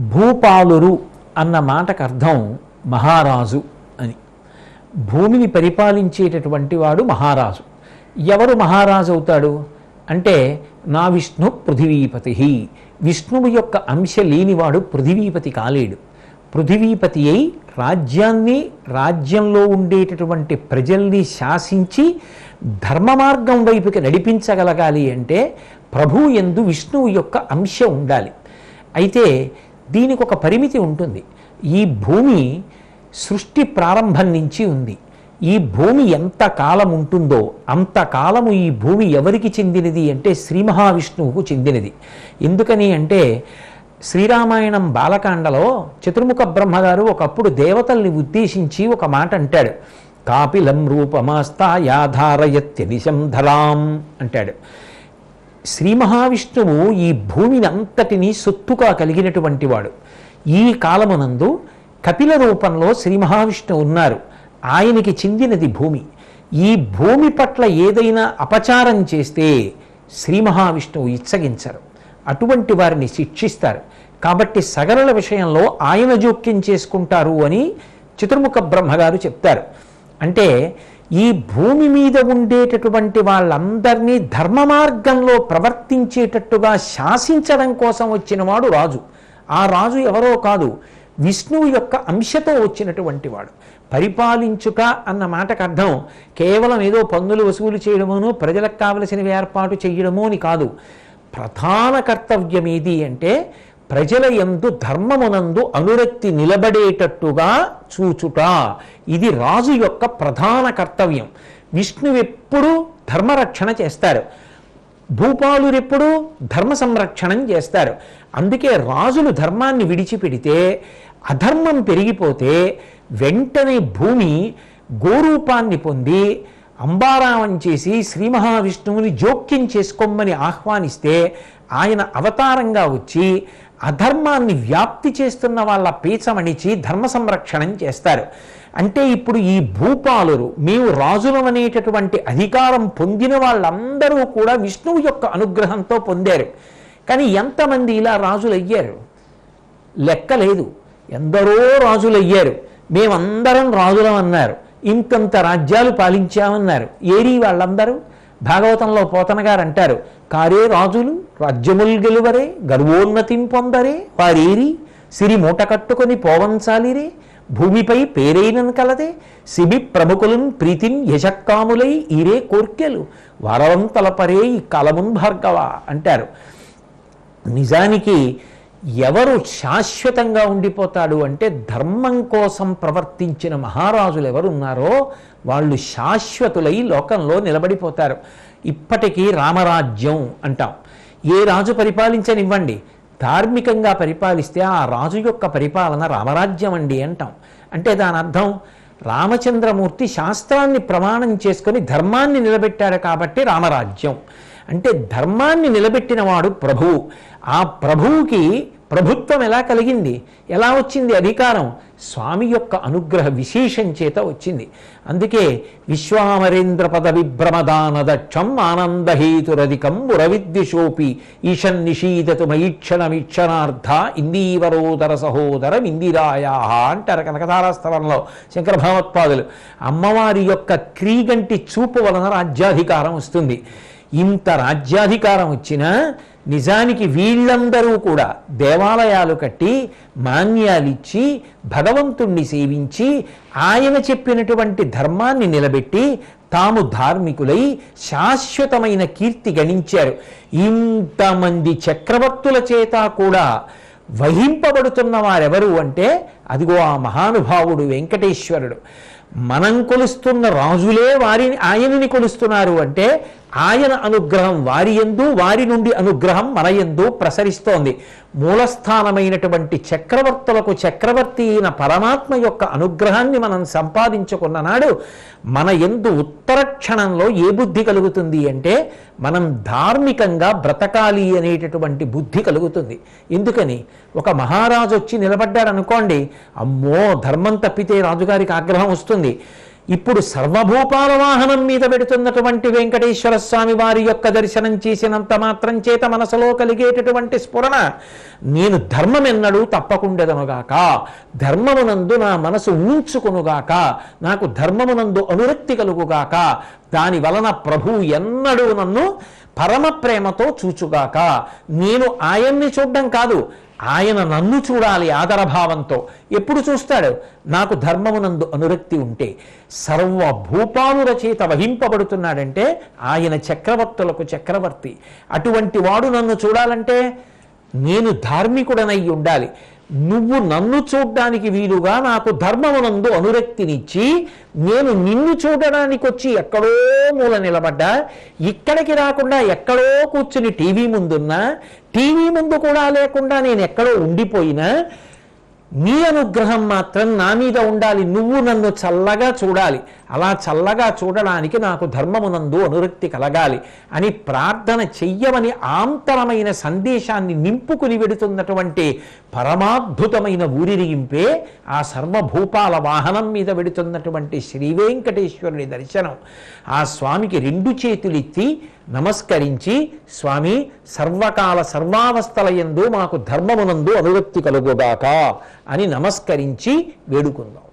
భూపాలురు అన్న మాటకు అర్థం మహారాజు అని. భూమిని పరిపాలించేటటువంటి వాడు మహారాజు. ఎవరు మహారాజు అవుతాడు? అంటే నా విష్ణు పృథివీపతి. విష్ణువు యొక్క అంశ లేనివాడు పృథివీపతి కాలేడు. పృథివీపతి అయి రాజ్యాన్ని రాజ్యంలో ఉండేటటువంటి ప్రజల్ని శాసించి ధర్మ మార్గం వైపుకి నడిపించగలగాలి అంటే ప్రభు ఎందు విష్ణువు యొక్క అంశ ఉండాలి. అయితే దీనికి ఒక పరిమితి ఉంటుంది. ఈ భూమి సృష్టి ప్రారంభం నుంచి ఉంది. ఈ భూమి ఎంత కాలం ఉంటుందో అంతకాలము ఈ భూమి ఎవరికి చెందినది అంటే శ్రీ మహావిష్ణువుకు చెందినది. ఎందుకని అంటే శ్రీరామాయణం బాలకాండలో చతుర్ముఖ బ్రహ్మగారు ఒకప్పుడు దేవతల్ని ఉద్దేశించి ఒక మాట అంటాడు. కాపిలం రూపమాస్తాయాధారయత్యనిశం ధరాం అంటాడు. శ్రీ మహావిష్ణువు ఈ భూమిని అంతటినీ సొత్తుగా కలిగినటువంటి వాడు. ఈ కాలమునందు కపిల రూపంలో శ్రీ మహావిష్ణువు ఉన్నారు. ఆయనకి చెందినది భూమి. ఈ భూమి పట్ల ఏదైనా అపచారం చేస్తే శ్రీ మహావిష్ణువు ఇచ్చగించరు. అటువంటి వారిని శిక్షిస్తారు. కాబట్టి సగరుల విషయంలో ఆయన జోక్యం చేసుకుంటారు అని చతుర్ముఖ బ్రహ్మగారు చెప్తారు. అంటే ఈ భూమి మీద ఉండేటటువంటి వాళ్ళందరినీ ధర్మ మార్గంలో ప్రవర్తించేటట్టుగా శాసించడం కోసం వచ్చినవాడు రాజు. ఆ రాజు ఎవరో కాదు విష్ణువు యొక్క అంశతో వచ్చినటువంటి వాడు. పరిపాలించుక అన్న మాటకు అర్థం కేవలం ఏదో పన్నులు వసూలు చేయడమోనో ప్రజలకు కావలసినవి ఏర్పాటు చేయడమో అని కాదు. ప్రధాన కర్తవ్యం ఏది అంటే ప్రజల యందు ధర్మమునందు అనురక్తి నిలబడేటట్టుగా చూచుట. ఇది రాజు యొక్క ప్రధాన కర్తవ్యం. విష్ణువు ఎప్పుడు ధర్మరక్షణ చేస్తారు. భూపాలురెప్పుడు ధర్మ సంరక్షణం చేస్తారు. అందుకే రాజులు ధర్మాన్ని విడిచిపెడితే అధర్మం పెరిగిపోతే వెంటనే భూమి గోరూపాన్ని పొంది అంబారావం చేసి శ్రీ మహావిష్ణువుని జోక్యం చేసుకోమని ఆహ్వానిస్తే ఆయన అవతారంగా వచ్చి అధర్మాన్ని వ్యాప్తి చేస్తున్న వాళ్ళ పీచమణిచి ధర్మ సంరక్షణం చేస్తారు. అంటే ఇప్పుడు ఈ భూపాలురు మేము రాజులం అనేటటువంటి అధికారం పొందిన వాళ్ళందరూ కూడా విష్ణువు యొక్క అనుగ్రహంతో పొందారు. కానీ ఎంతమంది ఇలా రాజులయ్యారు? లెక్క లేదు. ఎందరో రాజులయ్యారు. మేమందరం రాజులం అన్నారు ఇంతంత రాజ్యాలు పాలించామన్నారు. ఏరి వాళ్ళందరూ భాగవతంలో పోతన గారు అంటారు కారే రాజులు రాజ్యముల్ గెలువరే గర్వోన్నతిం పొందరే వారేరి సిరి మూట కట్టుకొని పోవంచాలిరే భూమిపై పేరైనను కలదే సిబి ప్రముఖులం ప్రీతిన్ యశక్కాములై ఈరే కోర్కెలు వరవంతలపరే ఈ కలమున్ భార్గవ అంటారు. నిజానికి ఎవరు శాశ్వతంగా ఉండిపోతాడు అంటే ధర్మం కోసం ప్రవర్తించిన మహారాజులు ఎవరున్నారో వాళ్ళు శాశ్వతులై లోకంలో నిలబడిపోతారు. ఇప్పటికీ రామరాజ్యం అంటాం. ఏ రాజు పరిపాలించనివ్వండి ధార్మికంగా పరిపాలిస్తే ఆ రాజు యొక్క పరిపాలన రామరాజ్యం అండి అంటాం. అంటే దాని అర్థం రామచంద్రమూర్తి శాస్త్రాన్ని ప్రమాణం చేసుకొని ధర్మాన్ని నిలబెట్టారు కాబట్టి రామరాజ్యం. అంటే ధర్మాన్ని నిలబెట్టినవాడు ప్రభువు ఆ ప్రభువుకి ప్రభుత్వం ఎలా కలిగింది? ఎలా వచ్చింది అధికారం? స్వామి యొక్క అనుగ్రహ విశేషం చేత వచ్చింది. అందుకే విశ్వామరేంద్ర పద విభ్రమదానదక్షం ఆనందహేతురధికం ఉరవిద్విషోపి ఈశన్ నిషీదతు మయీక్షణమీక్షణార్థ ఇందీవరోదర సహోదరం ఇందిరాయా అంటారు కనకధారాస్తవంలో శంకర భగవత్పాదులు అమ్మవారి యొక్క క్రీగంటి చూపు వలన రాజ్యాధికారం వస్తుంది. ఇంత రాజ్యాధికారం వచ్చినా నిజానికి వీళ్ళందరూ కూడా దేవాలయాలు కట్టి మాన్యాలిచ్చి భగవంతుణ్ణి సేవించి ఆయన చెప్పినటువంటి ధర్మాన్ని నిలబెట్టి తాము ధార్మికులై శాశ్వతమైన కీర్తి గణించారు. ఇంతమంది చక్రవర్తుల చేత కూడా వహింపబడుతున్న వారెవరు అంటే అదిగో ఆ మహానుభావుడు వెంకటేశ్వరుడు. మనం కొలుస్తున్న రాజులే వారిని ఆయనని కొలుస్తున్నారు అంటే ఆయన అనుగ్రహం వారి ఎందు వారి నుండి అనుగ్రహం మన ఎందు ప్రసరిస్తోంది. మూలస్థానమైనటువంటి చక్రవర్తులకు చక్రవర్తి అయిన పరమాత్మ యొక్క అనుగ్రహాన్ని మనం సంపాదించుకున్న నాడు మన ఎందు ఉత్తర క్షణంలో ఏ బుద్ధి కలుగుతుంది అంటే మనం ధార్మికంగా బ్రతకాలి అనేటటువంటి బుద్ధి కలుగుతుంది. ఎందుకని? ఒక మహారాజు వచ్చి నిలబడ్డాడు అనుకోండి అమ్మో ధర్మం తప్పితే రాజుగారికి ఆగ్రహం వస్తుంది. ఇప్పుడు సర్వభూపాల వాహనం మీద పెడుతున్నటువంటి వెంకటేశ్వర స్వామి వారి యొక్క దర్శనం చేసినంత మాత్రం చేత మనసులో కలిగేటటువంటి స్ఫురణ. నేను ధర్మం ఎన్నడూ తప్పకుండెదనుగాక. ధర్మమునందు నా మనసు ఊంచుకునుగాక నాకు ధర్మమునందు అనురక్తి కలుగుగాక. దాని వలన ప్రభు ఎన్నడూ నన్ను పరమ ప్రేమతో చూచుగాక. నేను ఆయన్ని చూడడం కాదు ఆయన నన్ను చూడాలి ఆదరభావంతో. ఎప్పుడు చూస్తాడు? నాకు ధర్మమునందు అనురక్తి ఉంటే. సర్వ భూపానుల చేత వహింపబడుతున్నాడంటే ఆయన చక్రవర్తులకు చక్రవర్తి. అటువంటి వాడు నన్ను చూడాలంటే నేను ధార్మికుడనై ఉండాలి. నువ్వు నన్ను చూడ్డానికి వీలుగా నాకు ధర్మమునందు అనురక్తినిచ్చి నేను నిన్ను చూడడానికి వచ్చి ఎక్కడో మూల నిలబడ్డా ఇక్కడికి రాకుండా ఎక్కడో కూర్చుని టీవీ ముందున్నా టీవీ ముందు కూడా లేకుండా నేను ఎక్కడో ఉండిపోయినా నీ అనుగ్రహం మాత్రం నా మీద ఉండాలి. నువ్వు నన్ను చల్లగా చూడాలి. అలా చల్లగా చూడడానికి నాకు ధర్మమునందు అనురక్తి కలగాలి అని ప్రార్థన చెయ్యమని ఆంతరమైన సందేశాన్ని నింపుకుని వెడుతున్నటువంటి పరమాద్భుతమైన ఊరిరిగింపే ఆ సర్వభూపాల వాహనం మీద వెడుతున్నటువంటి శ్రీవేంకటేశ్వరుని దర్శనం. ఆ స్వామికి రెండు చేతులెత్తి నమస్కరించి స్వామి సర్వకాల సర్వావస్థల యందు మాకు ధర్మమునందు అనురక్తి కలుగుగాక అని నమస్కరించి వేడుకుందాం.